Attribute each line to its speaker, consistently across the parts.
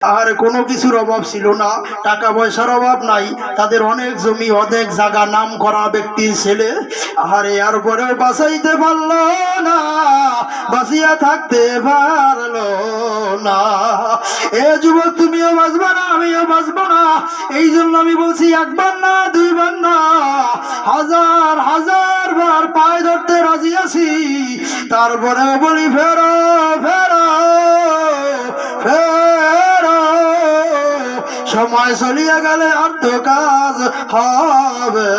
Speaker 1: আর কোনো কিছুর অভাব ছিল না, টাকা পয়সার অভাব নাই, তাদের অনেক জমি, অনেক জায়গা, নাম করা ব্যক্তির ছেলে। আরে আর পরেও বাঁচাইতে পারল না, বাঁচিয়া থাকতে পারল না। এ যুবক, তুমিও বাঁচবে না, আমিও বাঁচবো না। এই জন্য আমি বলছি, একবার না, দুইবার না। হাজার হাজার বার পায়ে ধরতে রাজি আছি। তারপরে বলি, ফেরো ফেরো। সময় চলিয়া গেলে অর্ধ কাজ হবে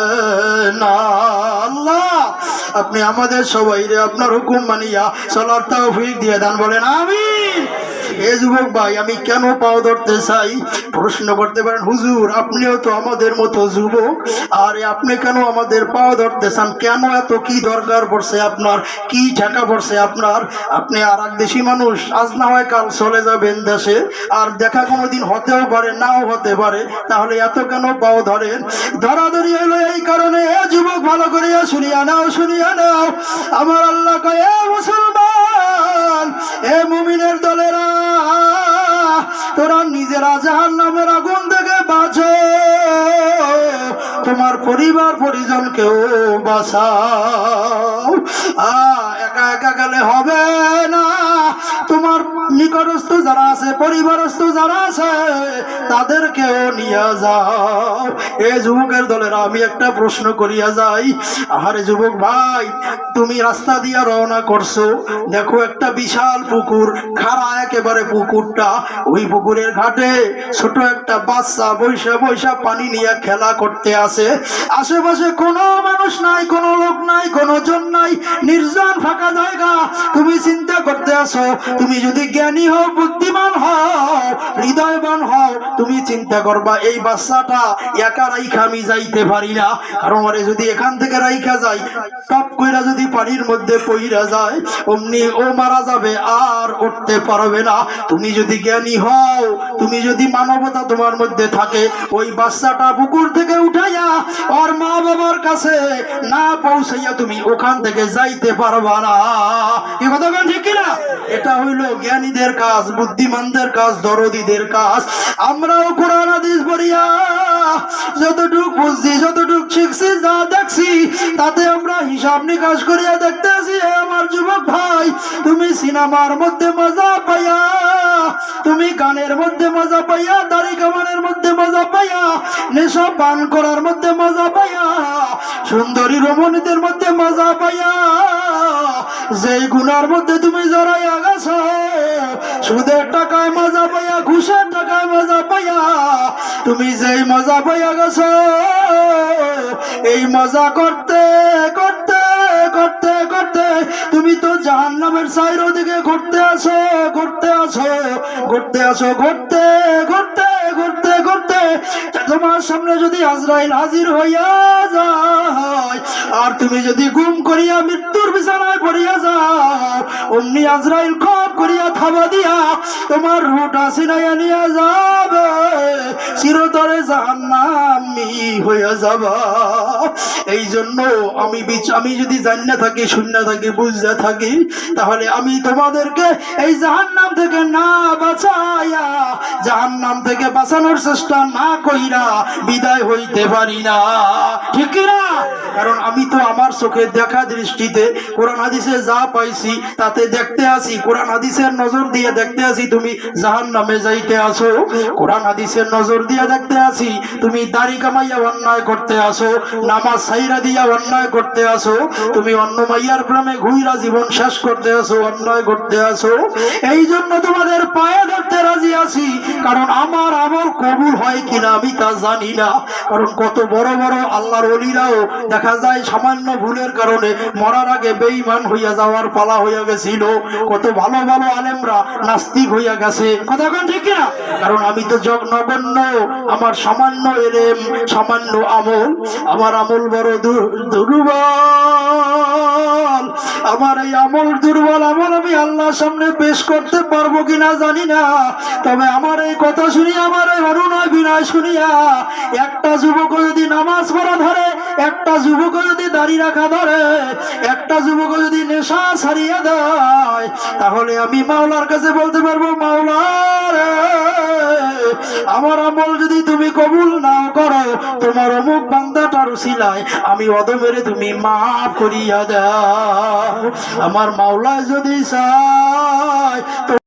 Speaker 1: না। আল্লাহ, আপনি আমাদের সবাই রে আপনার হুকুম মানিয়া চলার তৌফিক দিয়ে দেন বলেন আমি এ যুবক ভাই, আমি কেন পাও ধরতে চাই? প্রশ্ন করতে পারেন, হুজুর, আপনিও তো আমাদের মতো যুবক। আর আপনি কেন আমাদের পাও ধরতে চান? কেন এত কি দরকার পড়ছে আপনার? কি ঠেকা পড়ছে আপনার? আপনি আর এক দেশি মানুষ, আজ না হয় কাল চলে যাবেন দেশে। আর দেখা কোনোদিন হতেও পারে, নাও হতে পারে। তাহলে এত কেন পাও ধরেন? ধরাধরি হলো এই কারণে। যুবক, ভালো করিয়া শুনিয়া নাও শুনিয়া নাও। আমার আল্লাহ কয় তোমার পরিবার পরিজনকেও বাঁচাও। আ, একা একা গেলে হবে না। তোমার নিকটস্থ যারা আছে, পরিবারস্থ যারা আছে, তাদেরকেও নিয়ে যাও। এ যুবকের দলের, আমি একটা প্রশ্ন করিয়া যাই। আহারে যুবক ভাই, তুমি রাস্তা দিয়া রওনা করছ। দেখো একটা বিশাল পুকুর, খাড়া একেবারে পুকুরটা। ওই পুকুরের ঘাটে ছোট একটা বাচ্চা বৈশা বৈশা পানি নিয়ে খেলা করতে আসে। আশেপাশে কোনো মানুষ নাই, কোনো লোক নাই, কোনো জন নাই। নির্জন ফাঁকা জায়গা তুমি চিন্তা করতে আসো তুমি যদি জ্ঞানী হও, বুদ্ধিমান হও, হৃদয়বান হও, তুমি চিন্তা করবা, এই বাচ্চাটা একা রাইখা আমি যাইতে পারি না। কারণ ওরে যদি এখান থেকে রাইখা যাই টপ কইরা যদি পানির মধ্যে পইরা যায়, অমনি ও মারা যাবে, আর উঠতে পারবে না। তুমি যদি জ্ঞানী হও, তুমি যদি মানবতা তোমার মধ্যে থাকে, ওই বাচ্চাটা পুকুর থেকে উঠাইয়া ওর মা বাবার কাছে না পৌঁছাইয়া তুমি ওখান থেকে যাইতে পারবা না। হিসাব নিকাশ করিয়া দেখতেছি আমার যুবক ভাই, তুমি সিনেমার মধ্যে মজা পাইয়া, তুমি গানের মধ্যে মজা পাইয়া, দাড়ি কামানের মধ্যে মজা পাইয়া, নেশা পান করার মধ্যে মজা পাইয়া, সুন্দরী রমণীদের মধ্যে মজা পাইয়া যেই গুনার মধ্যে তুমি জড়াইয়া গেছ সুদের টাকায় মজা পাইয়া, ঘুষের টাকায় মজা পাইয়া, তুমি যেই মজা পাইয়া গেছ, এই মজা করতে করতে করতে করতে, তুমি তো জাহান নামের সাইর দিকে ঘুরতে আসো ঘুরতে আসো, ঘুরতে ঘুরতে ঘুরতে ঘুরতে তোমার সামনে যদি আজরাইল হাজির হইয়া যায়, আর তুমি যদি গুম করিয়া মৃত্যুর বিছানায় পড়িয়া যাও, অমনি আজরাইল করিয়া থাবা দিয়া তোমার রুটা সিনাইয়া নিয়ে যাবে। চিরতরে জাহান্নামি হইয়া যাবা। এই জন্য আমি বিচ- আমি যদি জান্না থাকি, শূন্য থাকি বুঝতে থাকি, তাহলে আমি তোমাদেরকে এই জাহান্নাম থেকে না বাঁচাইয়া, জাহান্নাম থেকে বাঁচানোর চেষ্টা না কইরা বিদায় হইতে পারি না। ঠিক না কারণ আমি তো আমার চোখে দেখা দৃষ্টিতে কোরআন হাদিসে যা পাইছি, তাতে দেখতে আসি। কোরআন হাদিসের নজর দিয়ে দেখতে আসি, তুমি জাহান নামে যাইতে আসো। কোরআন হাদিসের নজর দিয়ে দেখতে আসি, তুমি দাড়ি কামাইয়া অন্যায় করতে আসো, নামাজ সাইরা দিয়া অন্যায় করতে আসো, তুমি অন্য মাইয়ার প্রেমে ঘুইরা জীবন শেষ করতে আসো, অন্যায় করতে আসো। এই জন্য তোমাদের পায়ে ধরতে রাজি আছি। কারণ আমার আমল কবুল হয় কিনা আমি তা জানি না। কারণ কত বড় বড় আল্লাহর অলিরাও দেখা যায় সামান্য ভুলের কারণে মরার আগে বেঈমান হইয়া যাওয়ার পালা হইয়া গেছিল। কত ভালো ভালো আলেমরা নাস্তিক হইয়া গেছে। কথা ঠিক না কারণ আমি তো জগ নগণ্য আমার সামান্য এলেম, সামান্য আমল, আমার আমল বড় দুর্বল আমার এই আমল দুর্বল আমল আমি আল্লাহর সামনে পেশ করতে পারব কিনা জানি না। তবে আমার এই কথা শুনি আমার ওই অনুনয় বিনয় শুনিয়া একটা যুবক যদি নামাজ পড়া ধরে একটা যুবক যদি দাড়ি রাখা ধরে একটা যুবক যদি নেশা ছাড়িয়ে দেয় তাহলে আমি মাওলার কাছে বলতে পারব মাওলা রে, আমার আমল যদি তুমি কবুল নাও করো তোমার অমুক বান্দাটার উসিলায় আমি অদমেরে তুমি মাফ করিয়া দাও। আমার মাওলা যদি চায়